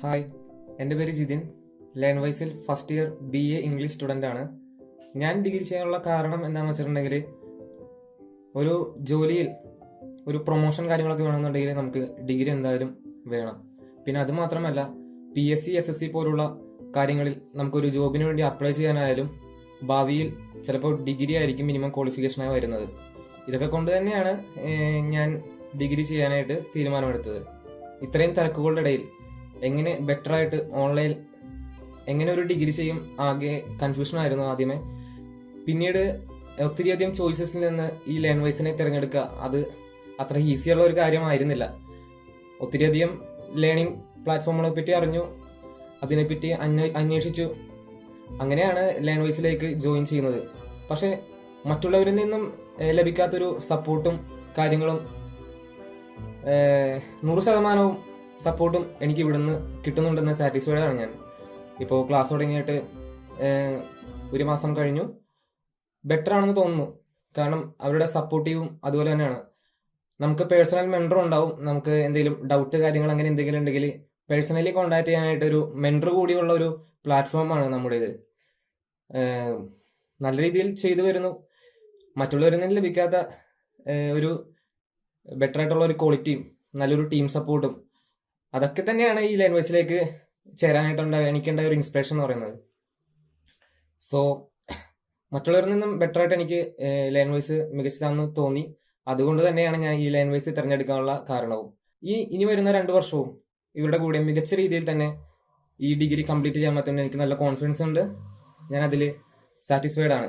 Hi എന്റെ പേര് ജിതിൻ. ലാൻവൈസിൽ വൈസിൽ first year B A English student ആണ്. ഞാൻ ഡിഗ്രി ചെയ്യാനുള്ള കാരണം എന്താണെന്ന് വെച്ചിട്ടുണ്ടെങ്കിൽ ഒരു ജോലിയിൽ ഒരു പ്രൊമോഷൻ കാര്യങ്ങളൊക്കെ വേണമെന്നുണ്ടെങ്കിൽ നമുക്ക് ഡിഗ്രി എന്തായാലും വേണം. പിന്നെ അത് മാത്രമല്ല P S C S S C പോലുള്ള കാര്യങ്ങളിൽ നമുക്കൊരു ജോബിന് വേണ്ടി അപ്ലൈ ചെയ്യാനായാലും ഭാവിയിൽ ചിലപ്പോൾ ഡിഗ്രി ആയിരിക്കും മിനിമം ക്വാളിഫിക്കേഷനായി വരുന്നത്. ഇതൊക്കെ കൊണ്ട് തന്നെയാണ് ഞാൻ ഡിഗ്രി ചെയ്യാനായിട്ട് തീരുമാനമെടുത്തത്. ഇത്രയും തിരക്കുകളുടെ ഇടയിൽ എങ്ങനെ ബെറ്റർ ആയിട്ട് ഓൺലൈൻ എങ്ങനെ ഒരു ഡിഗ്രി ചെയ്യും ആകെ കൺഫ്യൂഷൻ ആയിരുന്നു ആദ്യമേ. പിന്നീട് ഒത്തിരിയധികം ചോയ്സസിൽ നിന്ന് ഈ ലേൺ വൈസിനെ തിരഞ്ഞെടുക്കുക അത് അത്ര ഈസിയുള്ള ഒരു കാര്യമായിരുന്നില്ല. ഒത്തിരിയധികം ലേണിംഗ് പ്ലാറ്റ്ഫോമുകളെ പറ്റി അറിഞ്ഞു അതിനെപ്പറ്റി അന്വേ- അന്വേഷിച്ചു. അങ്ങനെയാണ് ലേൺ വൈസിലേക്ക് ജോയിൻ ചെയ്യുന്നത്. പക്ഷേ മറ്റുള്ളവരിൽ നിന്നും ലഭിക്കാത്തൊരു സപ്പോർട്ടും കാര്യങ്ങളും നൂറ് ശതമാനവും സപ്പോർട്ടും എനിക്ക് ഇവിടുന്ന് കിട്ടുന്നുണ്ടെന്ന് സാറ്റിസ്ഫൈഡ് ആണ് ഞാൻ. ഇപ്പോൾ ക്ലാസ് തുടങ്ങിയിട്ട് ഒരു മാസം കഴിഞ്ഞു. ബെറ്റർ ആണെന്ന് തോന്നുന്നു. കാരണം അവരുടെ സപ്പോർട്ടീവും അതുപോലെ തന്നെയാണ്. നമുക്ക് പേഴ്സണൽ മെന്റർ ഉണ്ടാവും. നമുക്ക് എന്തെങ്കിലും ഡൗട്ട് കാര്യങ്ങൾ അങ്ങനെ എന്തെങ്കിലും ഉണ്ടെങ്കിൽ പേഴ്സണലി കോൺടാക്ട് ചെയ്യാനായിട്ട് ഒരു മെന്റർ കൂടിയുള്ള ഒരു പ്ലാറ്റ്ഫോമാണ് നമ്മുടെ ഇത് നല്ല രീതിയിൽ ചെയ്തു വരുന്നു. മറ്റുള്ളവരിൽ നിന്ന് ലഭിക്കാത്ത ഒരു ബെറ്റർ ആയിട്ടുള്ള ഒരു ക്വാളിറ്റിയും നല്ലൊരു ടീം സപ്പോർട്ടും അതൊക്കെ തന്നെയാണ് ഈ ലാംഗ്വേജിലേക്ക് ചേരാനായിട്ടുണ്ടായ എനിക്കുണ്ടായ ഒരു ഇൻസ്പിറേഷൻ എന്ന് പറയുന്നത്. സോ മറ്റുള്ളവരിൽ നിന്നും ബെറ്റർ ആയിട്ട് എനിക്ക് ലാംഗ്വേജ് മികച്ചതാണെന്ന് തോന്നി. അതുകൊണ്ട് തന്നെയാണ് ഞാൻ ഈ ലാംഗ്വേജ് തിരഞ്ഞെടുക്കാനുള്ള കാരണവും. ഈ ഇനി വരുന്ന രണ്ട് വർഷവും ഇവരുടെ കൂടെ മികച്ച രീതിയിൽ തന്നെ ഈ ഡിഗ്രി കംപ്ലീറ്റ് ചെയ്യാൻ പറ്റുമെന്ന് എനിക്ക് നല്ല കോൺഫിഡൻസ് ഉണ്ട്. ഞാൻ അതിൽ സാറ്റിസ്ഫൈഡ് ആണ്.